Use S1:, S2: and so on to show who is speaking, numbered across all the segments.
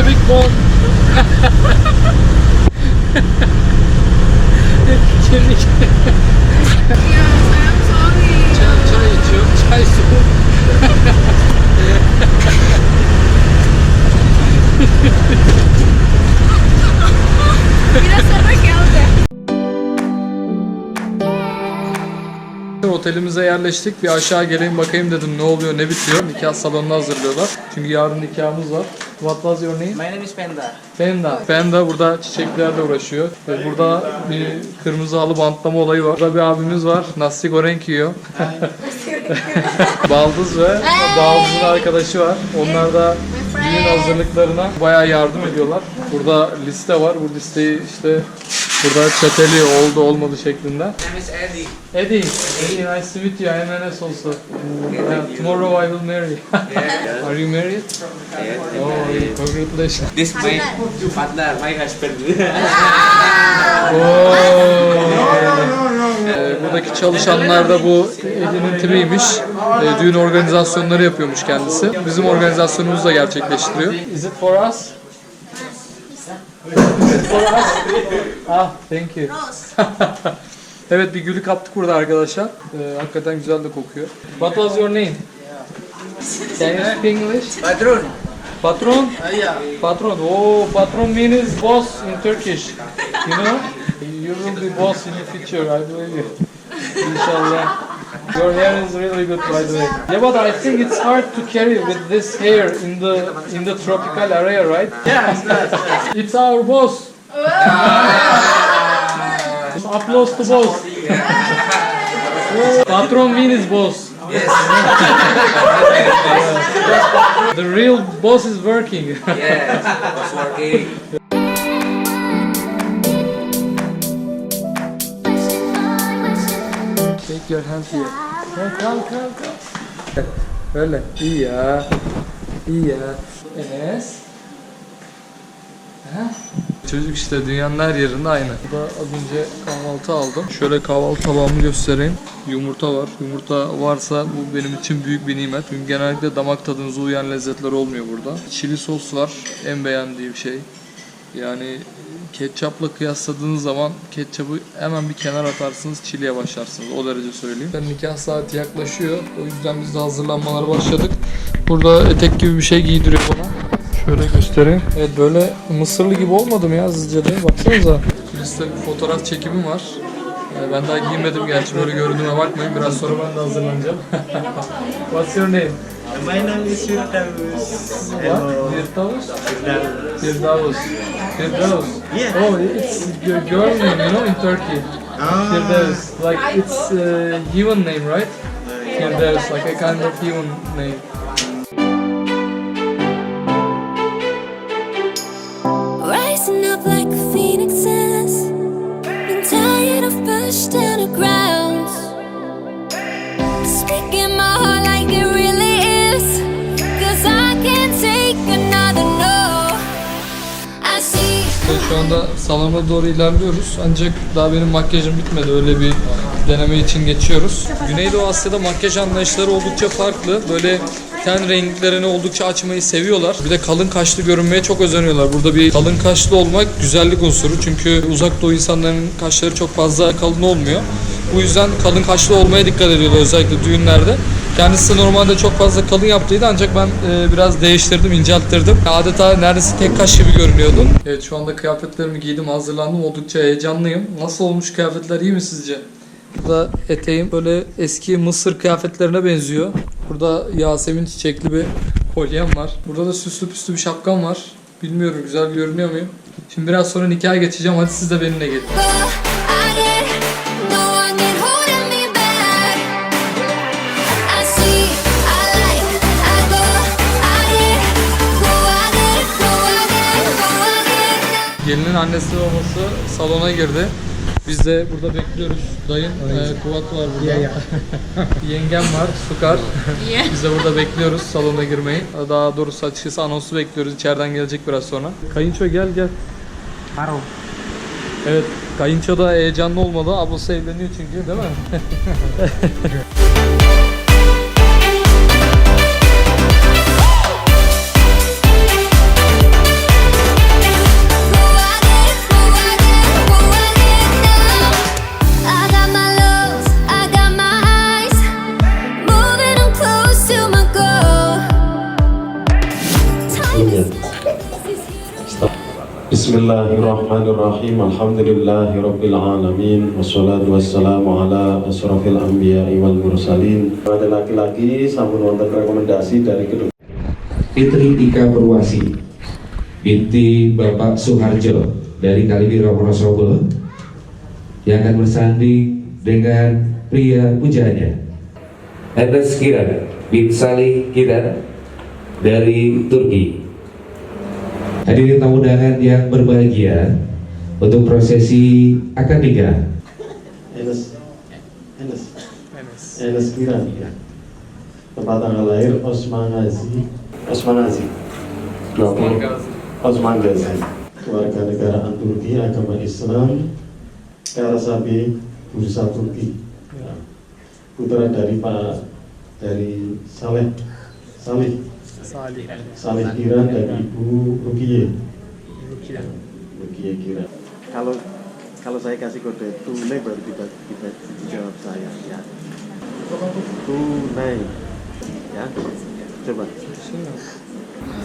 S1: kemik bon. kemik. Çay, çay soğuk.
S2: Biraz sonra geldi.
S1: Otelimize yerleştik. Bir aşağı geleyim bakayım dedim ne oluyor ne bitiyor. Nikah salonunu hazırlıyorlar. Çünkü yarın nikahımız var. What was your name?
S3: My name is Penda.
S1: Penda. Penda burada çiçeklerle uğraşıyor. Ve burada bir kırmızı halı bantlama olayı var. Burada bir abimiz var. Nasi goreng yiyor. Baldız ve Baldız'ın arkadaşı var. Onlar da düğün hazırlıklarına bayağı yardım ediyorlar. Burada liste var. Bu listeyi işte burada çeteli oldu olmadı şeklinde.
S3: My name is Eddie.
S1: Eddie, Eddie, nice to meet you. I'm Enes also. Uh, tomorrow I will marry. Are you married? Oh, congratulations.
S3: This my partner, my husband.
S1: Oo. Ee, buradaki çalışanlar da bu Eddie'nin timiymiş. Ee, düğün organizasyonları yapıyormuş kendisi. Bizim organizasyonumuzu da gerçekleştiriyor. Is it for us? Is it for us? Ah, thank you. evet bir gülü kaptık burada arkadaşlar. Ee, hakikaten güzel de kokuyor. What was your name? Can you speak English?
S3: Patron.
S1: Patron?
S3: yeah.
S1: Patron. Oh, patron means boss in Turkish. You know? You will be boss in the future, I believe you. Inshallah. Your hair is really good, by the way. Yeah, but I think it's hard to carry with this hair in the in the tropical area, right?
S3: Yeah, it's nice.
S1: It's our boss. Applause to boss. Patron means boss. Yes. The real boss is working.
S3: Yes, was working.
S1: Take your hand here. Kalk kalk kalk. kalk. Öyle. İyi ya. İyi ya. Enes. Ha? Çocuk işte dünyanın her yerinde aynı. Burada az önce kahvaltı aldım. Şöyle kahvaltı tabağımı göstereyim. Yumurta var. Yumurta varsa bu benim için büyük bir nimet. Çünkü genellikle damak tadınıza uyan lezzetler olmuyor burada. Çili sos var. En beğendiğim şey. Yani ketçapla kıyasladığınız zaman ketçapı hemen bir kenar atarsınız, çiliye başlarsınız. O derece söyleyeyim. Nikah saati yaklaşıyor. O yüzden biz de hazırlanmalara başladık. Burada etek gibi bir şey giydiriyor bana. Şöyle göstereyim. Evet böyle mısırlı gibi olmadım ya Zizce'de. Baksanıza. Kuliste bir fotoğraf çekimim var. Ee, Ben daha giymedim gerçi böyle gördüğüme bakmayın. Biraz sonra ben de hazırlanacağım. What's your name?
S4: My name is Firdaus.
S1: What? Firdevs? Firdevs. Firdevs.
S4: Yeah.
S1: Oh, it's your girl name, you know, in Turkey.
S4: Ah.
S1: Firdevs. Like it's uh, human name, right? Firdevs, like a kind of human name.
S5: Rising up like phoenixes. Been tired of pushed down
S1: anda salona doğru ilerliyoruz. Ancak daha benim makyajım bitmedi. Öyle bir deneme için geçiyoruz. Güneydoğu Asya'da makyaj anlayışları oldukça farklı. Böyle ten renklerini oldukça açmayı seviyorlar. Bir de kalın kaşlı görünmeye çok özeniyorlar. Burada bir kalın kaşlı olmak güzellik unsuru. Çünkü uzak doğu insanların kaşları çok fazla kalın olmuyor. Bu yüzden kalın kaşlı olmaya dikkat ediyorlar özellikle düğünlerde. Kendisi normalde çok fazla kalın yaptıydı ancak ben e, biraz değiştirdim, incelttirdim. Adeta neredeyse tek kaş gibi görünüyordu. Evet şu anda kıyafetlerimi giydim, hazırlandım. Oldukça heyecanlıyım. Nasıl olmuş kıyafetler iyi mi sizce? Burada eteğim böyle eski Mısır kıyafetlerine benziyor. Burada Yasemin çiçekli bir kolyem var. Burada da süslü püslü bir şapkam var. Bilmiyorum güzel görünüyor muyum? Şimdi biraz sonra nikaha geçeceğim. Hadi siz de benimle gelin. Gelinin annesi babası salona girdi. Biz de burada bekliyoruz. Dayın, e, Kuvat var burada. Yengem var, Sukar. Biz de burada bekliyoruz salona girmeyi. Daha doğrusu açıkçası anonsu bekliyoruz. İçeriden gelecek biraz sonra. Kayınço gel gel.
S3: Paro.
S1: Evet, kayınço da heyecanlı olmalı. Ablası evleniyor çünkü değil mi?
S6: Bismillahirrahmanirrahim. Alhamdulillahirabbil Wassalatu wassalamu ala asrafil anbiya'i wal mursalin. Pada laki-laki sampun wonten rekomendasi dari kedua
S7: Fitri Tika Purwasi. Binti Bapak Suharjo dari Kaliwira Wonosobo. Yang akan bersanding dengan pria pujanya Enes Kiran bin Salih Kiran dari Turki Hadirin tamu undangan yang berbahagia untuk prosesi akad nikah.
S6: Enes Enes Enes Kiran tempat tanggal lahir Osman Gazi Osman Gazi 20 Osman Gazi warga negaraan Turki agama Islam Karasabi Bursa Turki. Ya. putra dari Pak dari Saleh Salih. Salih Kiran dan Ibu Rukiye. Rukiye. Kiran. Kalau kalau saya kasih kode tunai baru tiba tiba dijawab saya ya. Tunai. Ya. Coba.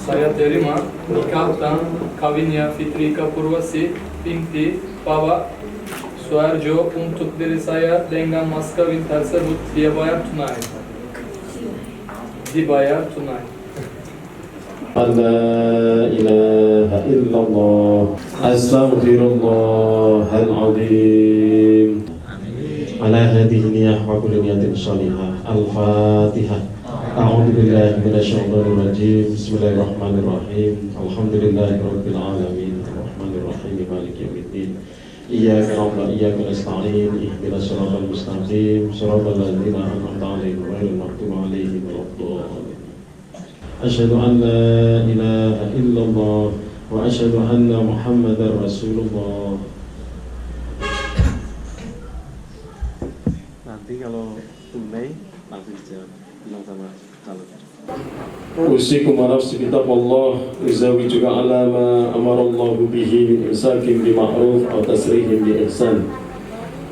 S1: Saya terima nikahtan Kavinya Fitrika Purvasi binti Baba Suarjo untuk diri saya dengan mas kawin tersebut dibayar tunai. Dibayar tunai.
S6: لا إله إلا الله أستغفر الله العظيم. على هذه النية وكل نية صالحة الفاتحة. أعوذ بالله من الشيطان الرجيم. بسم الله الرحمن الرحيم. الحمد لله رب العالمين. الرحمن الرحيم. مالك يوم الدين. إياك نعبد وإياك نستعين. اهدنا الصراط المستقيم. صراط الذين أنعمت عليهم غير المغضوب عليهم ولا الضالين. أشهد أن لا إله إلا الله وأشهد أن محمدا رسول الله Nanti kalau tunai langsung dijawab bilang sama calon. أوصيكم ونفسي بتقوى الله أزوجك على ما أمر الله به من إمساك بمعروف أو تسريح بإحسان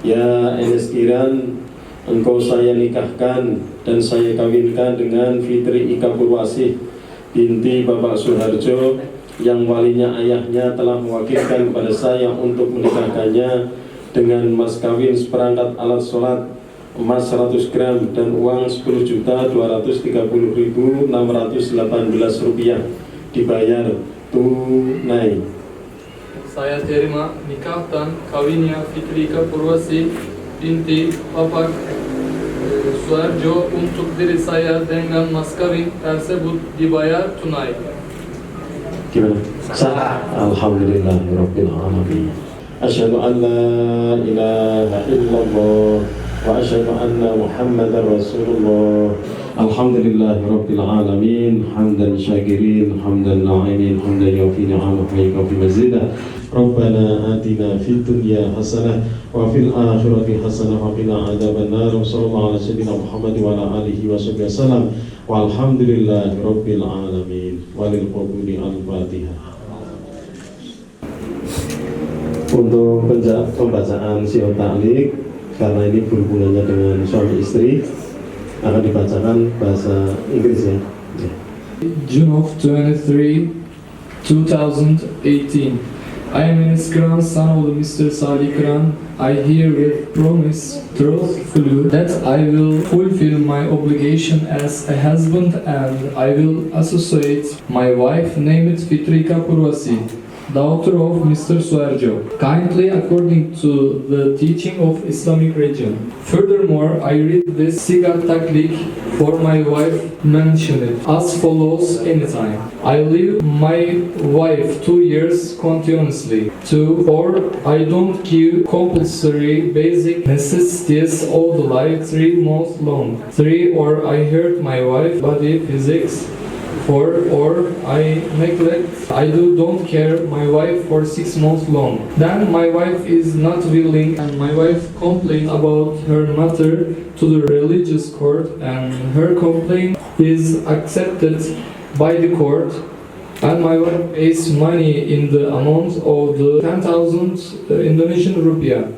S6: Ya Enes Kiran, engkau saya nikahkan dan saya kawinkan dengan Fitri Ika Purwasih binti Bapak Suharjo yang walinya ayahnya telah mewakilkan kepada saya untuk menikahkannya dengan mas kawin seperangkat alat sholat emas 100 gram dan uang 10 juta 230 ribu 618 rupiah dibayar tunai.
S1: Saya terima nikahtan Kavinya Fitrika Purvasi Inti binti papak eh, suarjo untuk diri saya dengan mas kawin tersebut dibayar tunai.
S6: Gimana? Alhamdulillah. Rabbil Alamin. Asyadu an la ilaha. Wa asyadu anna Muhammad Rasulullah. Alhamdulillah Rabbil Alamin. Hamdan syakirin. Hamdan na'imin. Hamdan yaufi ni'amah. Wa yaufi. ربنا آتنا في الدنيا حسنة وفي الآخرة حسنة وقنا عذاب النار وصلى الله على سيدنا محمد وعلى آله وصحبه وسلم والحمد لله رب العالمين وللقبول الفاتحة Untuk penja- pembacaan sio ta'liq karena ini berhubungannya dengan suami istri akan dibacakan bahasa Inggris ya. Ya.
S1: June of 23, 2018. I am Enes Kran, son of Mr. Salih Kran. I herewith promise truthfully that I will fulfill my obligation as a husband and I will associate my wife named Fitrika Purvasi, daughter of Mr. Suarjo, kindly according to the teaching of Islamic religion. Furthermore, I read this Sigar Taklik for my wife mentioned it as follows anytime. I leave my wife two years continuously. Two, or I don't give compulsory basic necessities all the life three months long. Three, or I hurt my wife body physics. Four, or I neglect, I do don't care my wife for six months long. Then my wife is not willing and my wife complain about her matter to the religious court and her complaint is accepted by the court and my wife pays money in the amount of the 10,000 uh, Indonesian rupiah.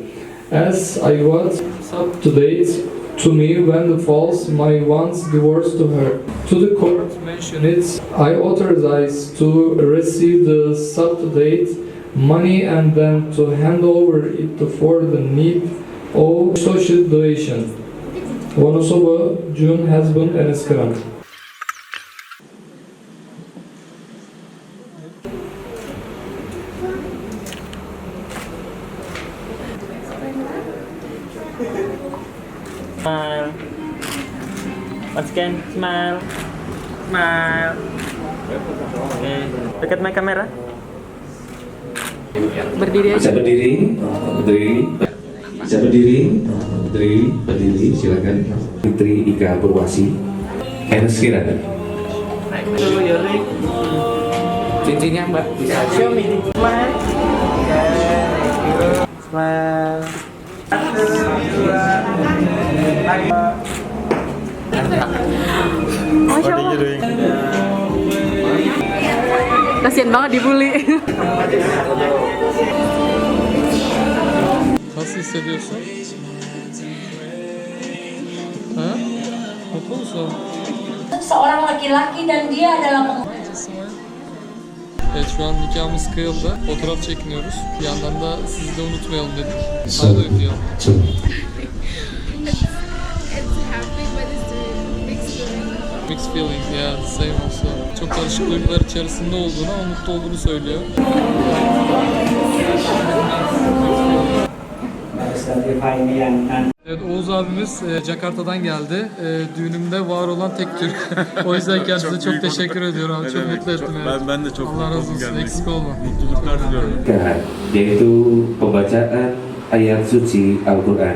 S1: As I was up to date to me when the false my once divorce to her. To the court mention it, I authorize to receive the to date money and then to hand over it for the need or social donation. Wonosobo, June husband and Skran.
S4: Smile. Again, smile. Smile. Oke. Dekat mic kamera.
S7: Bisa berdiri, berdiri, bisa berdiri, berdiri, berdiri, silakan. Fitri Ika Purwasi, Enes Kira.
S4: Dulu Yori.
S3: Cincinnya mbak bisa
S4: Show me. Smile. Okay. Smile. Satu, dua, tiga.
S2: Masya Allah. Kasian banget dibully.
S1: Nasıl hissediyorsun? Ha? Mutlu musun?
S8: seorang laki-laki dan dia adalah
S1: Evet şu an nikahımız kıyıldı. Fotoğraf çekiniyoruz. Bir yandan da sizi de unutmayalım dedik. Hadi öpüyorum.
S2: Mixed feeling,
S1: yeah, same also. Çok karışık duygular içerisinde olduğunu ama mutlu olduğunu söylüyor. Evet Oğuz abimiz e, Jakarta'dan geldi. E, düğünümde var olan tek Türk. o yüzden kendisine çok, teşekkür ediyorum abi. Çok mutlu ettin. evet.
S9: Ben, ben de çok
S1: Allah razı olsun. Eksik olma.
S9: Mutluluklar diliyorum.
S7: Yaitu pembacaan ayat suci Al-Quran.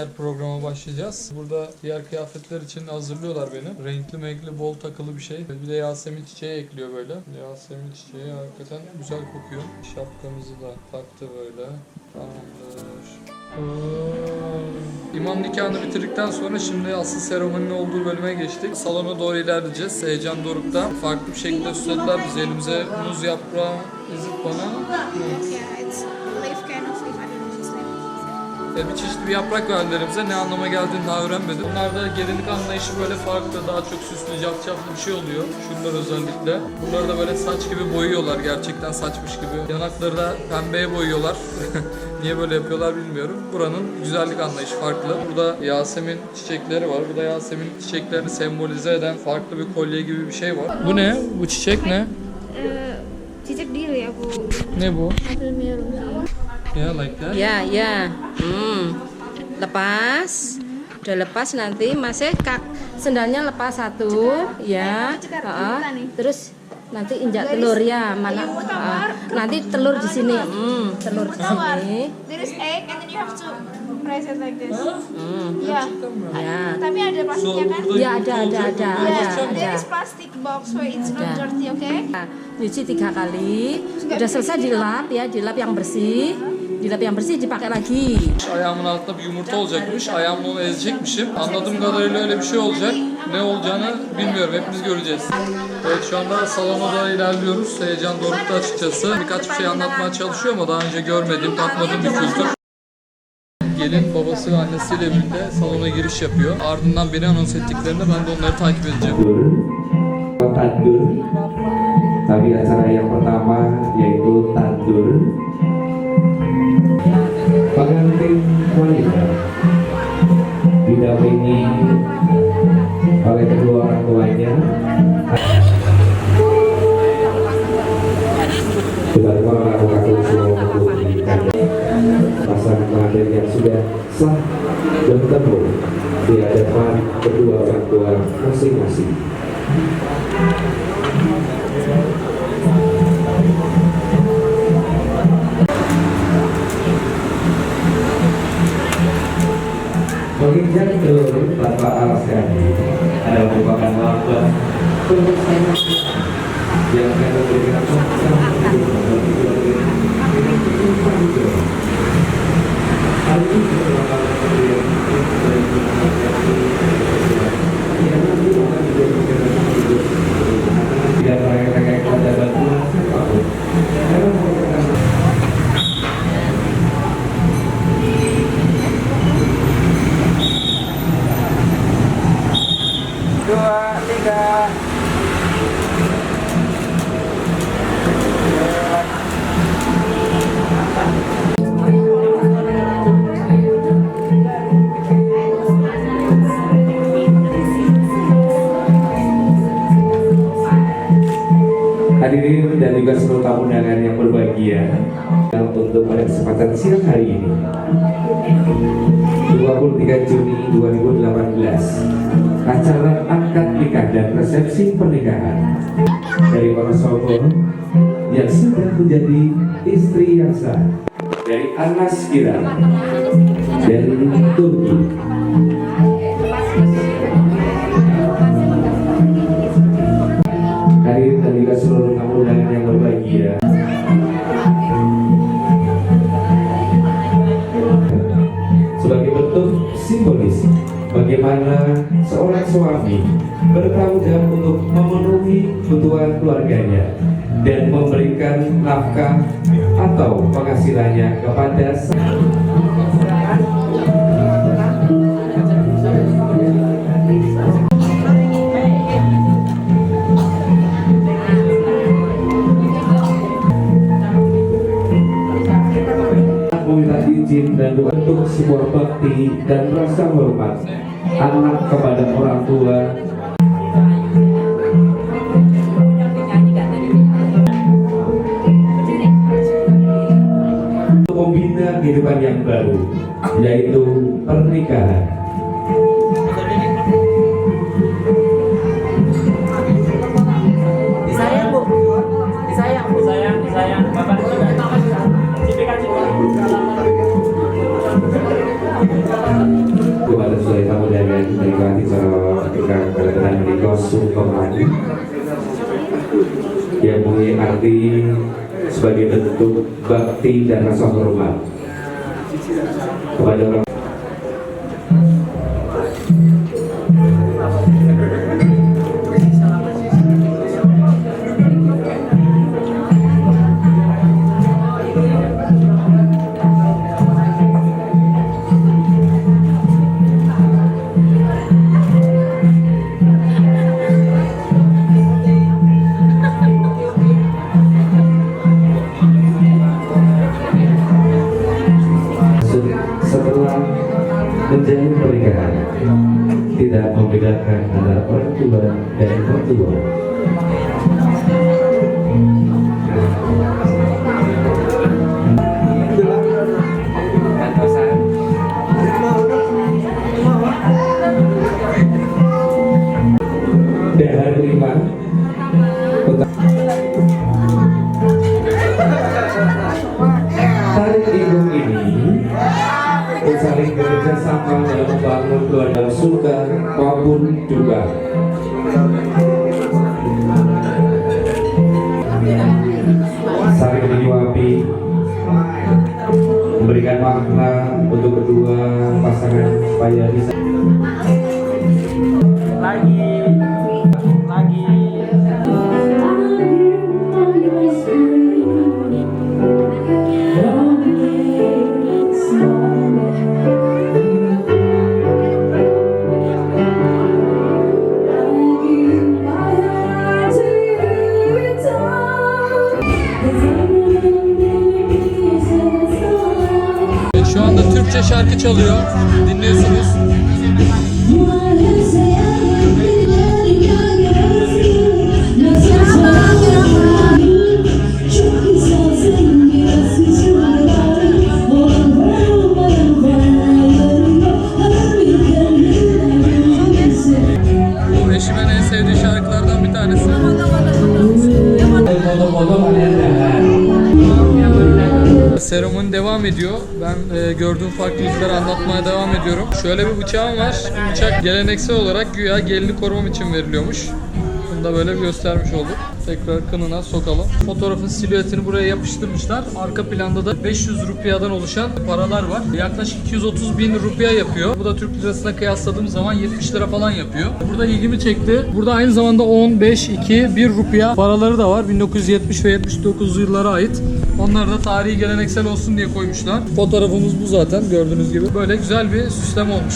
S1: diğer programa başlayacağız. Burada diğer kıyafetler için hazırlıyorlar beni. Renkli menkli bol takılı bir şey. Bir de Yasemin çiçeği ekliyor böyle. Yasemin çiçeği hakikaten güzel kokuyor. Şapkamızı da taktı böyle. Tamamdır. İmam nikahını bitirdikten sonra şimdi asıl seremoninin olduğu bölüme geçtik. Salona doğru ilerleyeceğiz. Heyecan dorukta. Farklı bir şekilde süslediler bizi. Elimize muz yaprağı, ezip bana.
S2: Yeah,
S1: bir çeşitli bir yaprak verdiler elimize. Ne anlama geldiğini daha öğrenmedim. Bunlarda gelinlik anlayışı böyle farklı, daha çok süslü, capcaplı bir şey oluyor. Şunlar özellikle. Bunları da böyle saç gibi boyuyorlar gerçekten saçmış gibi. Yanakları da pembeye boyuyorlar. Niye böyle yapıyorlar bilmiyorum. Buranın güzellik anlayışı farklı. Burada Yasemin çiçekleri var. Burada Yasemin çiçeklerini sembolize eden farklı bir kolye gibi bir şey var. Bu ne? Bu çiçek ne?
S2: Eh, cicak dia ya bu.
S1: Ne bu?
S2: Filmnya
S1: Yeah, like that.
S10: Ya, ya. Hmm. Lepas. Udah lepas nanti masih kak sendalnya lepas satu, ya. Heeh. Terus nanti injak telur ya, mana? Heeh. nanti telur di sini. Hmm, telur di sini.
S2: There is egg and then you have to press it like this.
S10: Hmm.
S2: Ya.
S10: Ya.
S2: Tapi ada plastiknya kan?
S10: Ya ada ada ada ada
S2: Yeah, there
S10: ada.
S2: is plastic box so it's not
S10: Ada.
S2: dirty, okay?
S10: Nah, Nyuci tiga kali. Udah selesai dilap ya, dilap yang bersih. Dilap yang bersih dipakai lagi.
S1: Ayağımın altında bir yumurta olacakmış. Ayağımla onu ezecekmişim. Anladığım kadarıyla öyle bir şey olacak. Ne olacağını bilmiyorum. Hepimiz göreceğiz. Evet şu anda salona doğru ilerliyoruz. Heyecan dorukta açıkçası. Birkaç bir şey anlatmaya çalışıyor ama daha önce görmediğim, tatmadığım bir kültür. Gelin babası ve annesiyle birlikte salona giriş yapıyor. Ardından beni anons ettiklerinde ben de onları takip edeceğim.
S7: Tandur. Tapi acara yang pertama yaitu tandur. Wanita didampingi oleh kedua orang tuanya. Sudah melakukan untuk menikah pasangan pengantin yang sudah sah bertemu di hadapan kedua orang tua masing-masing. அறிவு 23 Juni 2018 acara akad nikah dan resepsi pernikahan dari Wonosobo yang sudah menjadi istri yang sah dari Anas Kira dari Turki bagaimana seorang suami bertanggung jawab untuk memenuhi kebutuhan keluarganya dan memberikan nafkah atau penghasilannya kepada izin dan bentuk sebuah bakti dan rasa hormat anak kepada orang tua untuk membina kehidupan yang baru yaitu pernikahan
S4: Disayang bu. Disayang, disayang, disayang. Bapak juga. Cipikan,
S7: menikah Sukoman yang mempunyai arti sebagai bentuk bakti dan rasa hormat kepada orang menjalin pernikahan tidak membedakan antara orang tua dan mertua. Memberikan makna untuk kedua pasangan supaya bisa
S4: Lagi.
S1: Çalıyor. Dinliyorsunuz. Bu eşimin en sevdiği şarkılardan bir tanesi. Seremoni devam ediyor. Ben e, gördüğüm farklılıkları anlatmaya devam ediyorum. Şöyle bir bıçağım var. Bu bıçak geleneksel olarak güya gelini korumam için veriliyormuş. Onu da böyle bir göstermiş olduk. Tekrar kınına sokalım. Fotoğrafın silüetini buraya yapıştırmışlar. Arka planda da 500 rupiyadan oluşan paralar var. Yaklaşık 230 bin rupiya yapıyor. Bu da Türk lirasına kıyasladığım zaman 70 lira falan yapıyor. Burada ilgimi çekti. Burada aynı zamanda 10, 5, 2, 1 rupiya paraları da var. 1970 ve 79 yıllara ait. Onlar da tarihi geleneksel olsun diye koymuşlar. Fotoğrafımız bu zaten gördüğünüz gibi. Böyle güzel bir süslem olmuş.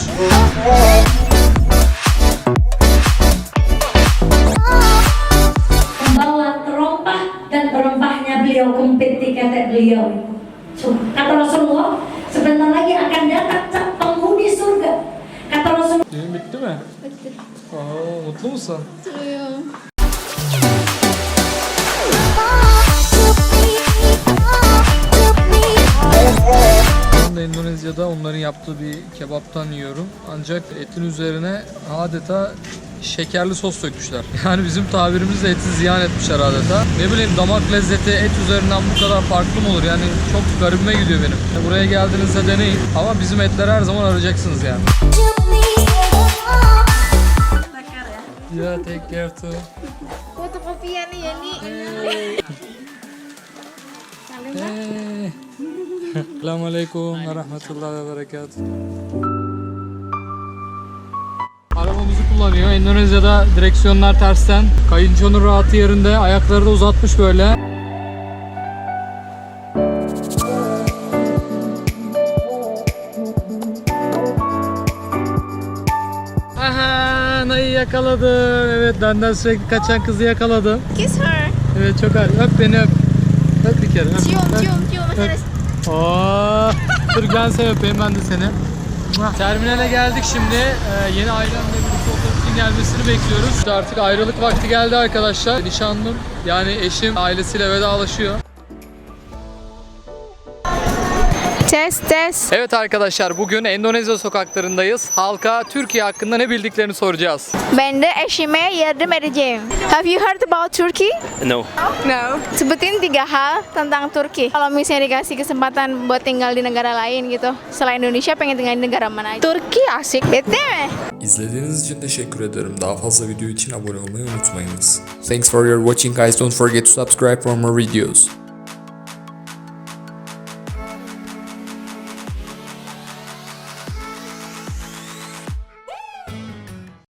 S1: Adeta şekerli sos dökmüşler. Yani bizim tabirimizle eti ziyan etmişler adeta. Ne bileyim damak lezzeti et üzerinden bu kadar farklı mı olur? Yani çok garibime gidiyor benim. Buraya geldiğinizde deneyin. Ama bizim etleri her zaman arayacaksınız yani. Ya take care too.
S2: Ya nih.
S1: Hey. Selamünaleyküm ve rahmetullahi ve berekatuhu. Kullanıyor. Endonezya'da direksiyonlar tersten. Kayınçonun rahatı yerinde. Ayakları da uzatmış böyle. Aha, Nayı yakaladım. Evet benden sürekli kaçan kızı yakaladım.
S2: Kiss her.
S1: Evet çok ağır. Öp beni öp. Öp bir kere. Öp.
S2: Cium, cium, cium.
S1: Oo. Dur ben seni öpeyim ben de seni. Terminale geldik şimdi. Ee, yeni ailemle gelmesini bekliyoruz. Artık ayrılık vakti geldi arkadaşlar. Nişanlım yani eşim ailesiyle vedalaşıyor.
S2: Test, test.
S1: Evet arkadaşlar bugün Endonezya sokaklarındayız. Halka Türkiye hakkında ne bildiklerini soracağız.
S2: Ben de eşime yardım edeceğim. Have you heard about Turkey?
S3: No.
S2: No. Sebutin tiga hal tentang Turki. Kalau misalnya dikasih kesempatan buat tinggal di negara lain gitu, selain Indonesia pengen tinggal di negara mana aja? Turki asik. Bete mi?
S9: İzlediğiniz için teşekkür ederim. Daha fazla video için abone olmayı unutmayınız. Thanks for your watching guys. Don't forget to subscribe for more videos.